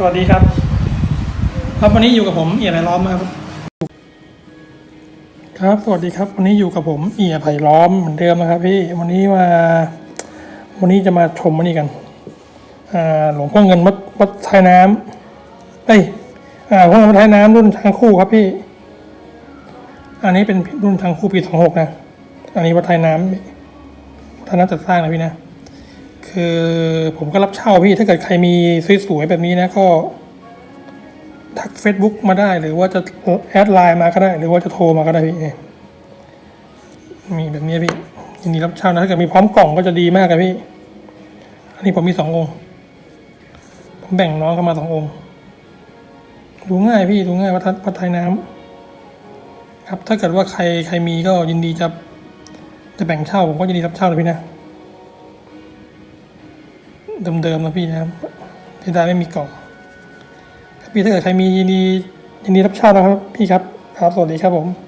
สวัสดีครับ ครับวันนี้อยู่กับผมเอียไผ่ล้อมครับ ครับ สวัสดีครับ วันนี้อยู่กับผมเอียไผ่ล้อมเหมือนเดิมนะครับ พี่วันนี้มาวันนี้จะมาชมวันนี้กันอ่าหลวงพ่อเงินวัดวัดท้ายน้ำเอ้ยอ่าหลวงพ่อเงินวัดท้ายน้ำรุ่นทางคู่ครับพี่ อันนี้เป็นรุ่นทางคู่ปีสองหกนะ อันนี้วัดท้ายน้ำท่าน้ำจัดสร้างนะพี่นะ คือผมก็รับเช่าพี่ถ้าเกิดใครมีสวยๆแบบนี้นะก็ ทัก Facebook มาได้หรือว่าจะแอดไลน์มาก็ได้ หรือว่าจะโทรมาก็ได้พี่เนี่ยมีแบบนี้พี่ยินดีรับเช่านะถ้าเกิดมีพร้อมกล่องก็จะดีมากเลยพี่ อันนี้ผมมีสององค์ ผมแบ่งน้องกันมาสององค์ ดูง่ายพี่ดูง่ายวัดทัดวัดไทยน้ำครับถ้าเกิดว่าใครใครมีก็ยินดีจะจะแบ่งเช่าผมก็ยินดีรับเช่าเลยพี่นะ เดิมๆนะพี่นะครับที่ได้ไม่มีกล่องพี่ถ้าเกิดใครมียินดียินดีรับชาตินะครับพี่ครับครับสวัสดีครับผม